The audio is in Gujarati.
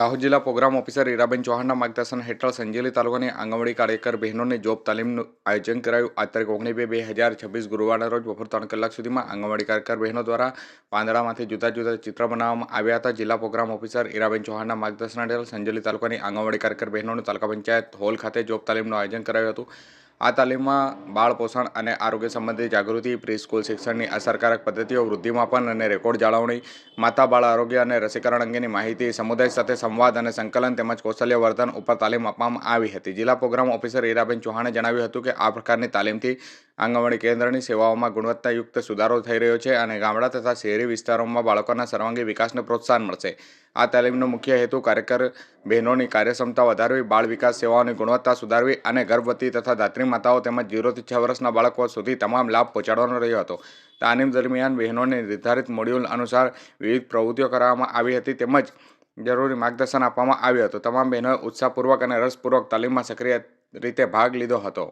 દાહોદ જિલ્લા પ્રોગ્રામ ઓફિસર ઈરાબેન ચૌહાણના માર્ગદર્શન હેઠળ સંજેલી તાલુકાની આંગણવાડી કાર્યકર બહેનોને જોબ તાલીમનું આયોજન કરાયું. આ તારીખ ઓગણીસ બે બે હજાર છવ્વીસ ગુરુવારના રોજ બપોર ત્રણ કલાક સુધીમાં આંગણવાડી કાર્યકર બહેનો દ્વારા પાંદડામાંથી જુદા જુદા ચિત્ર બનાવવામાં આવ્યા હતા. જિલ્લા પ્રોગ્રામ ઓફિસર ઈરાબેન ચૌહાણના માર્ગદર્શન હેઠળ સંજેલી તાલુકાની આંગણવાડી કાર્યકર બહેનોને તાલુકા પંચાયત હોલ ખાતે જોબ તાલીમનું આયોજન કરાયું હતું. આ તાલીમમાં બાળ પોષણ અને આરોગ્ય સંબંધી જાગૃતિ, પ્રીસ્કૂલ શિક્ષણની અસરકારક પદ્ધતિઓ, વૃદ્ધિમાપન અને રેકોર્ડ જાળવણી, માતા બાળ આરોગ્ય અને રસીકરણ અંગેની માહિતી, સમુદાય સાથે સંવાદ અને સંકલન તેમજ કૌશલ્ય વર્ધન ઉપર તાલીમ આપવામાં આવી હતી. જિલ્લા પ્રોગ્રામ ઓફિસર ઈરાબેન ચૌહાણે જણાવ્યું હતું કે આ પ્રકારની તાલીમથી આંગણવાડી કેન્દ્રની સેવાઓમાં ગુણવત્તાયુક્ત સુધારો થઈ રહ્યો છે અને ગામડા તથા શહેરી વિસ્તારોમાં બાળકોના સર્વાંગી વિકાસને પ્રોત્સાહન મળશે. આ તાલીમનો મુખ્ય હેતુ કાર્યકર બહેનોની કાર્યક્ષમતા વધારવી, બાળ વિકાસ સેવાઓની ગુણવત્તા સુધારવી અને ગર્ભવતી તથા ધાત્રી માતાઓ તેમજ ઝીરોથી છ વર્ષના બાળકો સુધી તમામ લાભ પહોંચાડવાનો રહ્યો હતો. તાલીમ દરમિયાન બહેનોને નિર્ધારિત મોડ્યુલ અનુસાર વિવિધ પ્રવૃત્તિઓ કરવામાં આવી હતી તેમજ જરૂરી માર્ગદર્શન આપવામાં આવ્યું હતું. તમામ બહેનોએ ઉત્સાહપૂર્વક અને રસપૂર્વક તાલીમમાં સક્રિય રીતે ભાગ લીધો હતો.